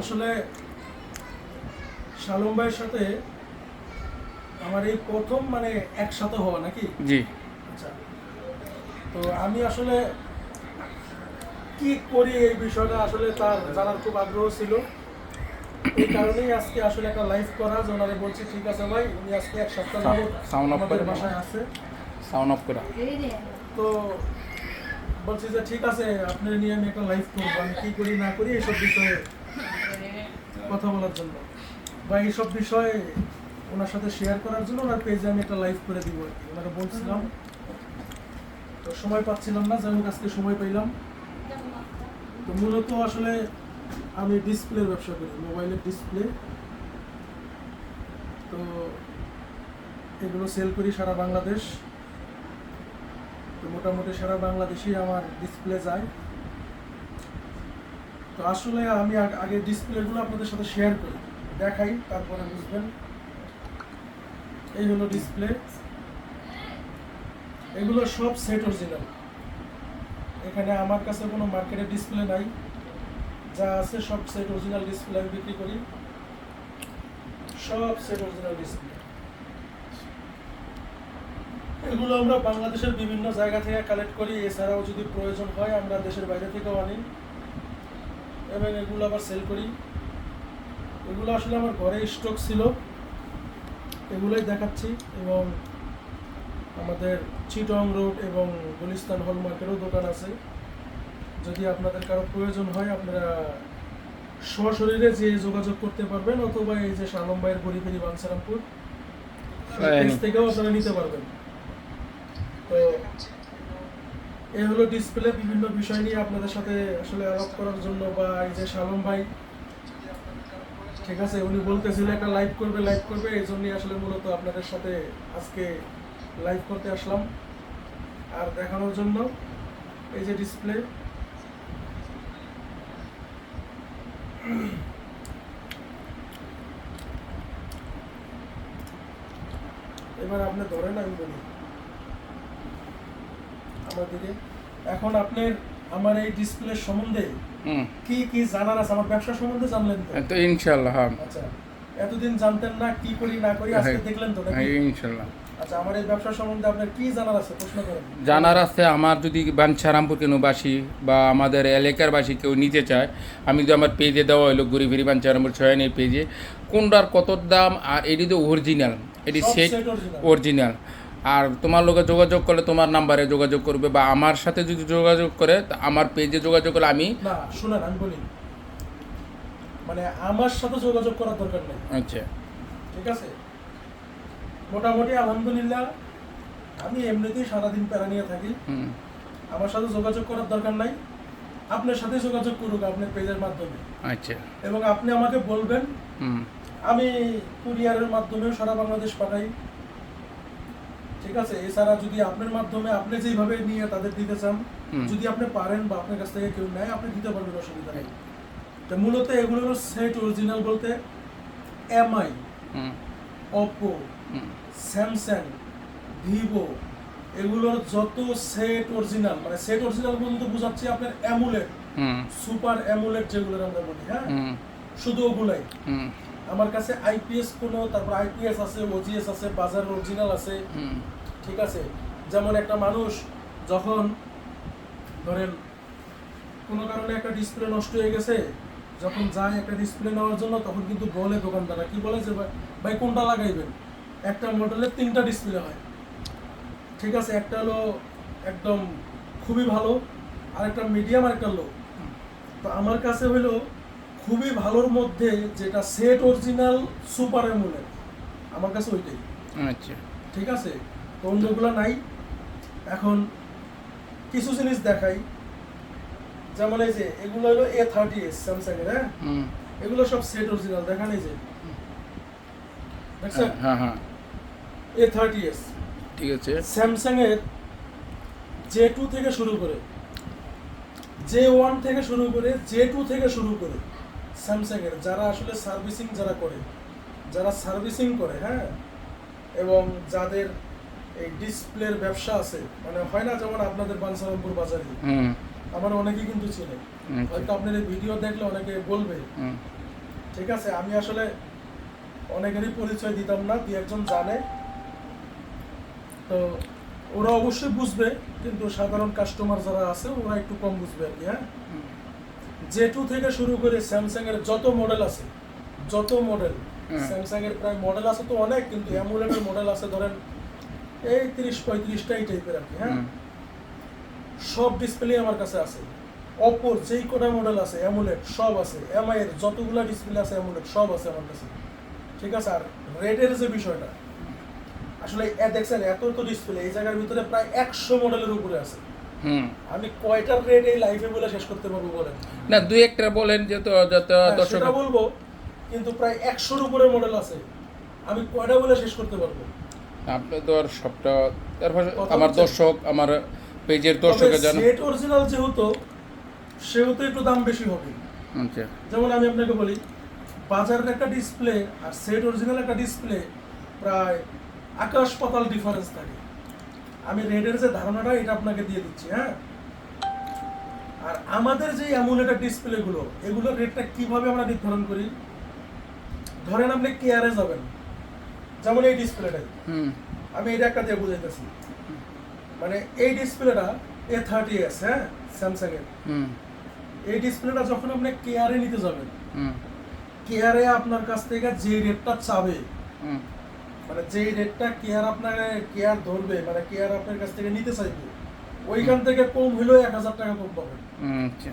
আসলে শালম ভাইয়ের সাথে আমার এই প্রথম মানে একসাথে হওয়া নাকি? জি। আচ্ছা। তো আমি আসলে কি করি এই বিষয়টা আসলে তার জানার খুব আগ্রহ ছিল। এই কারণেই আজকে আসলে একটা লাইভ করা ওনারে বলছি ঠিক আছে ভাই উনি আজকে এক সপ্তাহ যাবত off আমাদের করে। বাসায় আছে। সাউন্ড অফ করা তো বলছি যে ঠিক আছে আপনার নিয়ে আমি একটা লাইভ করব। আমি কি করি না করি এইসব বিষয়ে কথা বলার জন্য। বা এইসব বিষয়ে ওনার সাথে শেয়ার করার জন্য ওনার পেজে আমি একটা লাইভ করে দিব আর কি। ওনাকে বলছিলাম। তো সময় পাচ্ছিলাম না, যাই আজকে সময় পেলাম তো মূলত আসলে আমি ডিসপ্লের ব্যবসা করি মোবাইলের ডিসপ্লে তো এগুলো সেল করি সারা বাংলাদেশ। তো মোটামুটি সারা বাংলাদেশেই আমার ডিসপ্লে যায়। তো আসলে আমি আগে ডিসপ্লেগুলো আপনাদের সাথে শেয়ার করি, দেখাই, তারপরে বুঝবেন। এই হলো ডিসপ্লে এগুলো সব সেট অরিজিনাল এখানে আমার কাছে কোনো মার্কেটের ডিসপ্লে নাই। যা আছে সব সেট অরিজিনাল ডিসপ্লে আমি বিক্রি করি। সব সেট অরিজিনাল ডিসপ্লে এগুলো আমরা বাংলাদেশের বিভিন্ন জায়গা থেকে কালেক্ট করি। এছাড়াও যদি প্রয়োজন হয়, আমরা দেশের বাইরে থেকেও আনি। এবং এগুলো আবার সেল করি। এগুলো আসলে আমার ঘরে স্টক ছিল। এগুলোই দেখাচ্ছি এবং আমাদের চিটং রোড এবং গুলিস্তান হল মার্কেটেও দোকান আছে। যদি আপনাদের কারও প্রয়োজন হয় আপনারা সশরীরে যে যোগাযোগ করতে পারবেন অথবা এই যে শালম ভাইয়ের বাঞ্ছারামপুর হ্যাঁ, পেজ থেকেও আপনারা নিতে পারবেন। তো এই হলো ডিসপ্লে বিভিন্ন বিষয় নিয়ে আপনাদের সাথে আসলে আলাপ করার জন্য বা এই যে শালম ভাই, ঠিক আছে, উনি বলতেছিল একটা লাইভ করবে লাইভ করবে, এই জন্যই আসলে মূলত আপনাদের সাথে আজকে লাইভ করতে আসলাম। আর দেখানোর জন্য এই যে ডিসপ্লে এবার আপনি ধরেন আমি বলি। আমার দিকে এখন আপনার আমার এই ডিসপ্লে সম্বন্ধে কি কি জানার আছে? আমার ব্যবসা সম্বন্ধে জানলেন তো? ইনশাল্লাহ হ্যাঁ। আচ্ছা এতদিন জানতেন না কি করি না করি আজকে হ্যাঁ। দেখলেন তো? হ্যাঁ, আচ্ছা আমার এই ব্যবসা সম্বন্ধে আপনার কি জানার আছে? প্রশ্ন করেন। জানার আছে আমার যদি বাঞ্ছারামপুর কেন বাসী বা আমাদের এলাকার বাসী কেউ নিতে চায় আমি যদি আমার পেজে দেওয়া হলো গরিবেরি বাঞ্ছারামপুর ছয় পেজে কোনটার কত দাম আর এটি তো অরিজিনাল এটি সেট অরিজিনাল আর তোমার লোকে যোগাযোগ করলে তোমার নাম্বারে যোগাযোগ করবে বা আমার সাথে যদি যোগাযোগ করে আমার পেজে যোগাযোগ করলে আমি না শুনেন আমি বলি। মানে আমার সাথে যোগাযোগ করার দরকার নেই। আচ্ছা। ঠিক আছে? মোটামুটি আলহামদুলিল্লাহ আমি এমনিতেই সারাদিন প্যারা নিয়ে থাকি। আমার সাথে যোগাযোগ করার দরকার নাই। আপনার সাথে যোগাযোগ করুক আপনার পেজের মাধ্যমে। আচ্ছা। এবং আপনি আমাকে বলবেন আমি কুরিয়ারের মাধ্যমে সারা বাংলাদেশ পাঠাই। ঠিক আছে এছাড়া যদি আপনার মাধ্যমে আপনি যেভাবে নিয়ে তাদের দিতে চান যদি আপনি পারেন বা আপনার কাছ থেকে কেউ নেয় আপনি দিতে পারবেন অসুবিধা নেই। তো মূলত এগুলো হলো সেট অরিজিনাল বলতে এমআই হুম। স্যামসাং ভিভো এগুলোর যত সেট অরিজিনাল মানে সেট অরিজিনাল বলতে বোঝাচ্ছি আপনার অ্যামুলেট সুপার অ্যামুলেট যেগুলো আমরা বলি হ্যাঁ? শুধু ওগুলাই। আমার কাছে আইপিএস কোনো তারপর আইপিএস আছে ওজিএস আছে বাজার অরিজিনাল আছে। ঠিক আছে? যেমন একটা মানুষ যখন ধরেন কোনো কারণে একটা ডিসপ্লে নষ্ট হয়ে গেছে যখন যায় একটা ডিসপ্লে নেওয়ার জন্য তখন কিন্তু বলে দোকানদাররা। কি বলে যে ভাই- ভাই কোনটা লাগাইবেন? একটা মডেলের তিনটা ডিসপ্লে হয়। ঠিক আছে? একটা হলো একদম খুবই ভালো আর একটা মিডিয়াম আর একটা লো তো আমার কাছে হলো খুবই ভালোর মধ্যে যেটা সেট অরিজিনাল সুপার অ্যামুলেট আমার কাছে ওইটাই। আচ্ছা। ঠিক আছে? তো অন্যগুলো নাই। এখন কিছু জিনিস দেখাই। যেমন এই যে এগুলো হলো এ থার্টি এস স্যামসাং এর হ্যাঁ? এগুলো সব সেট অরিজিনাল দেখান এই যে? দেখছেন? হ্যাঁ হ্যাঁ এ থার্টি এস ঠিক আছে। স্যামসাং এর জে টু থেকে শুরু করে জে ওয়ান থেকে শুরু করে জে টু থেকে শুরু করে স্যামসাং এর যারা আসলে সার্ভিসিং যারা করে যারা সার্ভিসিং করে হ্যাঁ? এবং যাদের এই ডিসপ্লের ব্যবসা আছে মানে হয় না যেমন আপনাদের বানসারামপুর বাজারে আমার অনেকেই কিন্তু চিনে। হয়তো আপনার এই ভিডিও দেখলে অনেকে বলবে। ঠিক আছে আমি আসলে অনেকেরই পরিচয় দিতাম না দুই একজন জানে। তো ওরা অবশ্যই বুঝবে কিন্তু সাধারণ কাস্টমার যারা আছে ওরা একটু কম বুঝবে আর কি হ্যাঁ। জে টু থেকে শুরু করে স্যামসাং এর যত মডেল আছে যত মডেল স্যামসাং এর প্রায় মডেল আছে তো অনেক কিন্তু অ্যামুলেটের মডেল আছে ধরেন এই তিরিশ পঁয়ত্রিশটা এই টাইপের আর কি হ্যাঁ? সব ডিসপ্লে আমার কাছে আছে। অপোর যেই কটা মডেল আছে অ্যামুলেট সব আছে এমআই এর যতগুলা ডিসপ্লে আছে অ্যামুলেট সব আছে আমার কাছে। ঠিক আছে? আর রেটের যে বিষয়টা আসলে দেখছেন এত তো ডিসপ্লে এই জায়গার ভিতরে প্রায় একশো মডেলের উপরে আছে। আমি কয়টার রেট এই লাইফে বলে শেষ করতে পারব বলেন? না দুই একটা বলেন যে তো যত হ্যাঁ, দর্শক সেটা বলব কিন্তু প্রায় একশোর উপরে মডেল আছে। আমি কয়টা বলে শেষ করতে পারব? আপনি তো আর সবটা তারপর আমার দর্শক আমার পেজের দর্শকের জানো সেট অরিজিনাল যেহেতু সেহেতু একটু দাম বেশি হবে। আচ্ছা। যেমন আমি আপনাকে বলি বাজারের একটা ডিসপ্লে আর সেট অরিজিনাল একটা ডিসপ্লে প্রায় আকাশ পাতাল ডিফারেন্স থাকে। আমি রেডের যে ধারণাটা এটা আপনাকে দিয়ে দিচ্ছি হ্যাঁ? আর আমাদের যে অ্যামুলেটার ডিসপ্লেগুলো এগুলোর রেটটা কীভাবে আমরা নির্ধারণ করি? ধরেন আপনি কেয়ারে যাবেন যেমন এই ডিসপ্লেটাই হুম। আমি এটা একটা দিয়ে বুঝাইতেছি। মানে এই ডিসপ্লেটা এ থার্টি এস হ্যাঁ? স্যামসাং এর। হুম। এই ডিসপ্লেটা যখন আপনি কেয়ারে নিতে যাবেন হুম। কেয়ারে আপনার কাছ থেকে যে রেটটা চাবে হুম। মানে যেই রেটটা কেয়ার আপনার কেয়ার ধরবে মানে কেয়ার আপনার কাছ থেকে নিতে চাইবে ওইখান থেকে কম হলেও এক হাজার টাকা কম পাবেন। আচ্ছা।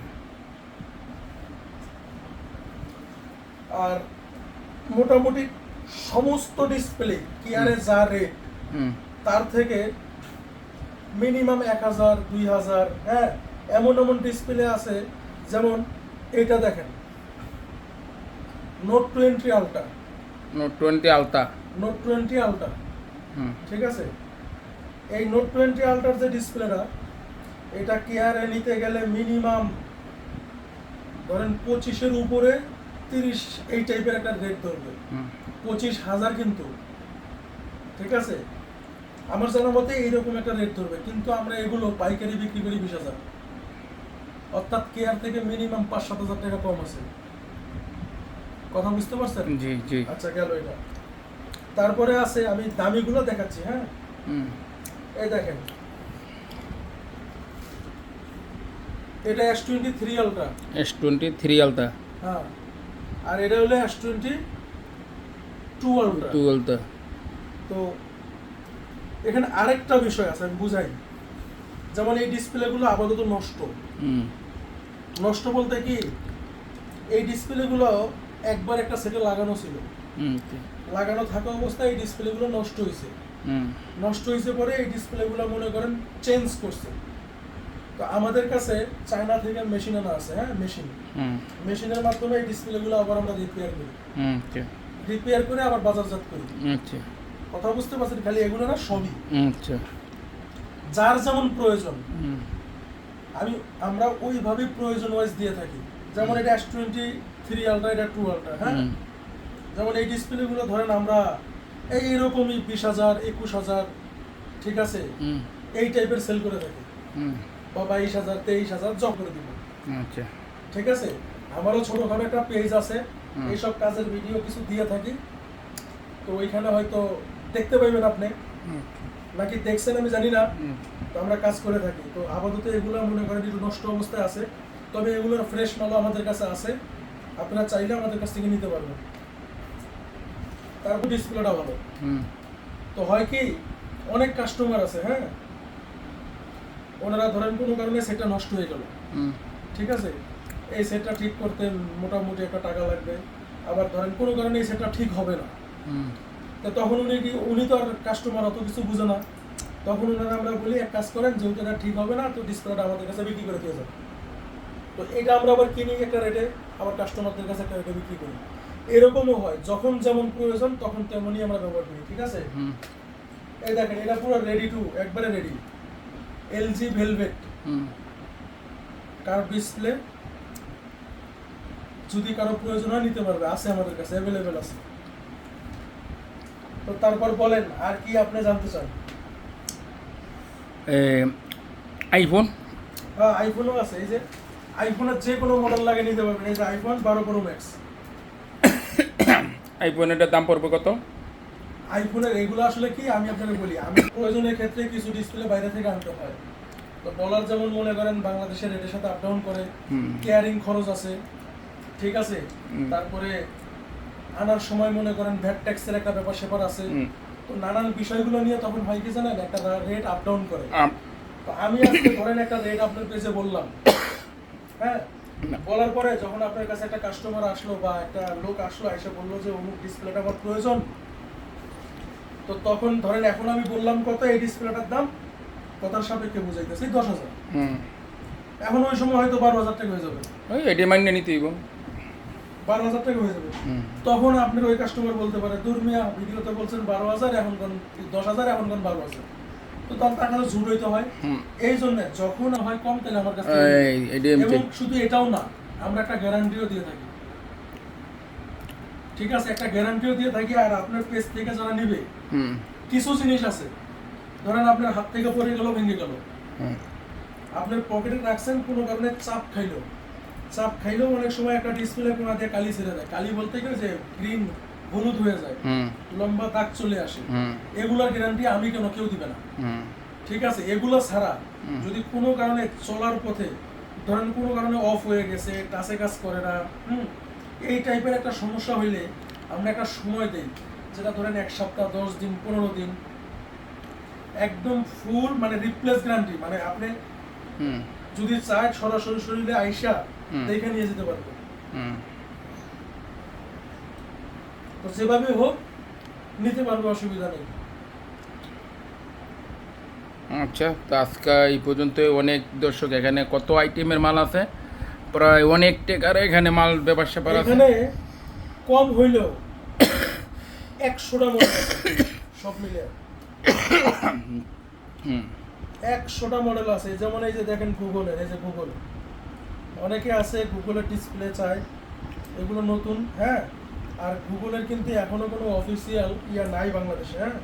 আর মোটামুটি সমস্ত ডিসপ্লে কেয়ারে যা রেট হুম। তার থেকে মিনিমাম এক হাজার দুই হাজার হ্যাঁ এমন এমন ডিসপ্লে আছে যেমন এটা দেখেন note twenty ultra note twenty ultra note twenty ultra ঠিক আছে? এই নোট টোয়েন্টি আলটার যে ডিসপ্লেটা এটা কেয়ারে নিতে গেলে মিনিমাম ধরেন পঁচিশের উপরে তিরিশ এই টাইপের একটা রেট ধরবে। পঁচিশ হাজার কিন্তু। ঠিক আছে? আমার জানার মতে এইরকম একটা রেট ধরবে। কিন্তু আমরা এগুলো পাইকারি বিক্রি করি বিশ হাজার। অর্থাৎ কেয়ার থেকে মিনিমাম পাঁচ সাত হাজার টাকা কম আছে। কথা বুঝতে পারছেন? জি জি। আচ্ছা গেল এটা। তারপরে আছে আমি দামিগুলো দেখাচ্ছি হ্যাঁ? হুম। এই দেখেন। এটা S twenty three ultra S twenty three ultra হ্যাঁ। আর এটা হলো S twenty two ultra two ultra তো এখানে আরেকটা বিষয় আছে আমি বুঝাই। যেমন এই ডিসপ্লেগুলো আপাতত নষ্ট। হুম। নষ্ট বলতে কি? এই ডিসপ্লেগুলো একবার একটা সেটে লাগানো ছিল। হুম লাগানো থাকা অবস্থায় এই ডিসপ্লেগুলো নষ্ট হয়েছে। নষ্ট হয়েছে পরে এই ডিসপ্লেগুলো মনে করেন চেঞ্জ করছে। তো আমাদের কাছে চায়না থেকে মেশিন আনা আছে হ্যাঁ মেশিন মেশিনের মাধ্যমে এই ডিসপ্লেগুলো আবার আমরা রিপেয়ার করি। রিপেয়ার করে আবার বাজারজাত করি। কথা বুঝতে পারছেন? খালি এগুলো না সবই। যার যেমন প্রয়োজন। আমি আমরা ওইভাবেই প্রয়োজন ওয়াইজ দিয়ে থাকি। যেমন এটা এস টোয়েন্টি থ্রি আলট্রা এটা টু আলট্রা হ্যাঁ? যেমন এই ডিসপ্লেগুলো ধরেন আমরা এই এরকমই বিশ হাজার একুশ হাজার ঠিক আছে? এই টাইপের সেল করে থাকি বা বাইশ হাজার তেইশ হাজার জব করে দিব আচ্ছা। ঠিক আছে? আমারও ছোটোখাটো একটা পেজ আছে। এইসব কাজের ভিডিও কিছু দিয়ে থাকি। তো ওইখানে হয়তো দেখতে পাইবেন আপনি। নাকি দেখছেন আমি জানি না। তো আমরা কাজ করে থাকি। তো আপাতত এগুলো মনে করেন একটু নষ্ট অবস্থায় আছে। তবে এগুলোর ফ্রেশ মালও আমাদের কাছে আছে। আপনারা চাইলে আমাদের কাছ থেকে নিতে পারবেন। তারপর ডিসপ্লেটা ভালো। তো হয় কি অনেক কাস্টমার আছে হ্যাঁ? ওনারা ধরেন কোনো কারণে সেটা নষ্ট হয়ে গেল। ঠিক আছে? এই সেটটা ঠিক করতে মোটামুটি একটা টাকা লাগবে। আবার ধরেন কোনো কারণে এই সেটটা ঠিক হবে না। তো তখন উনি কি উনি তো আর কাস্টমার অত কিছু বুঝে না। তখন ওনারা আমরা বলি এক কাজ করেন যেহেতু এটা ঠিক হবে না তো ডিসপ্লেটা আমাদের কাছে বিক্রি করে দিয়ে যাবে তো এটা আমরা আবার কিনি একটা রেটে আবার কাস্টমারদের কাছে একটা রেটে বিক্রি করি। এরকমও হয়। যখন যেমন প্রয়োজন তখন তেমনই আমরা ব্যবহার করি ঠিক আছে? এই দেখেন এটা পুরো রেডি টু একবারে রেডি এলজি ভেলভেট হুম। কার ডিসপ্লে যদি কারও প্রয়োজন হয় নিতে পারবে। আছে আমাদের কাছে অ্যাভেলেবেল আছে। তো তারপর বলেন আর কি আপনি জানতে চান? আইফোন হ্যাঁ আইফোনও আছে। এই যে আইফোনের যে কোনো মডেল লাগে নিতে পারবেন। এই যে আইফোন বারো প্রো ম্যাক্স আইফোনেরটার দাম পড়বে কত? আইফোনের এগুলো আসলে কি? আমি আপনাকে বলি আমি প্রয়োজনের ক্ষেত্রে কিছু ডিসপ্লে বাইরে থেকে আনতে হয়। তো বলার যেমন মনে করেন বাংলাদেশের রেটের সাথে আপ ডাউন করে কেয়ারিং খরচ আছে ঠিক আছে? তারপরে আনার সময় মনে করেন ভ্যাট ট্যাক্সের একটা ব্যাপার স্যাপার আছে। তো নানান বিষয়গুলো নিয়ে তখন হয় কি জানেন? একটা রেট আপ ডাউন করে। তো আমি আজকে ধরেন একটা রেট আপনার পেজে বললাম। হ্যাঁ? বলার পরে যখন আপনার কাছে একটা কাস্টমার আসলো বা একটা লোক আসলো এসে বলল যে অমুক ডিসপ্লেটা আমার প্রয়োজন। তো তখন ধরেন এখন আমি বললাম কত এই ডিসপ্লেটার দাম কথার সাপেক্ষে বুঝাইতেছি দশ হাজার। হুম। এখন ওই সময় হয়তো বারো হাজার টাকা হয়ে যাবে। ওই এটি মাইনে নিতে হইব। বারো হাজার টাকা হয়ে যাবে। তখন আপনার ওই কাস্টমার বলতে পারে দুর্মিয়া ভিডিওতে বলছেন বারো হাজার এখন দশ হাজার এখন বারো হাজার। তো তার টাকা তো ঝুট হইতে হয়। এই জন্য যখন হয় কম তাহলে আমার কাছে থেকে। নিবে। এই এডিএম এবং শুধু এটাও না আমরা একটা গ্যারান্টিও দিয়ে থাকি। ঠিক আছে একটা গ্যারান্টিও দিয়ে থাকি আর আপনার পেজ থেকে যারা নিবে কিছু জিনিস আছে। ধরেন আপনার হাত থেকে পড়ে গেল ভেঙে গেল। আপনার পকেটে রাখছেন কোনো কারণে চাপ খাইলো। চাপ খাইলেও অনেক সময় একটা ডিসপ্লে কোনা দিয়ে কালি ছেড়ে দেয়। কালি বলতে গেলে যে গ্রিন হলুদ হয়ে যায়। লম্বা দাগ চলে আসে। এগুলোর গ্যারান্টি আমি কেন কেউ দিবে না? ঠিক আছে এগুলো ছাড়া যদি কোনো কারণে চলার পথে ধরেন কোনো কারণে অফ হয়ে গেছে টাচে কাজ করে না এই টাইপের একটা সমস্যা হইলে আমরা একটা সময় দেই যেটা ধরেন এক সপ্তাহ দশ দিন পনেরো দিন একদম ফুল মানে রিপ্লেস গ্যারান্টি মানে আপনি যদি চায় সরাসরি শরীরে আইসা। দেখে নিয়ে যেতে পারবে। হুম। তো যেভাবে হোক নিতে পারবে অসুবিধা নেই। আচ্ছা তো আজকে এই পর্যন্ত অনেক দর্শক এখানে কত আইটেমের মাল আছে? প্রায় অনেক টেকার এখানে মাল ব্যবসা স্যাপার আছে। এখানে কম হইলেও একশোটা মডেল সব মিলে। হুম। একশোটা মডেল আছে। যেমন এই যে দেখেন গুগলের এই যে গুগল। অনেকে আছে গুগলের ডিসপ্লে চায়। এগুলো নতুন হ্যাঁ? আর গুগলের কিন্তু এখনও কোনো অফিসিয়াল ইয়া নাই বাংলাদেশে হ্যাঁ?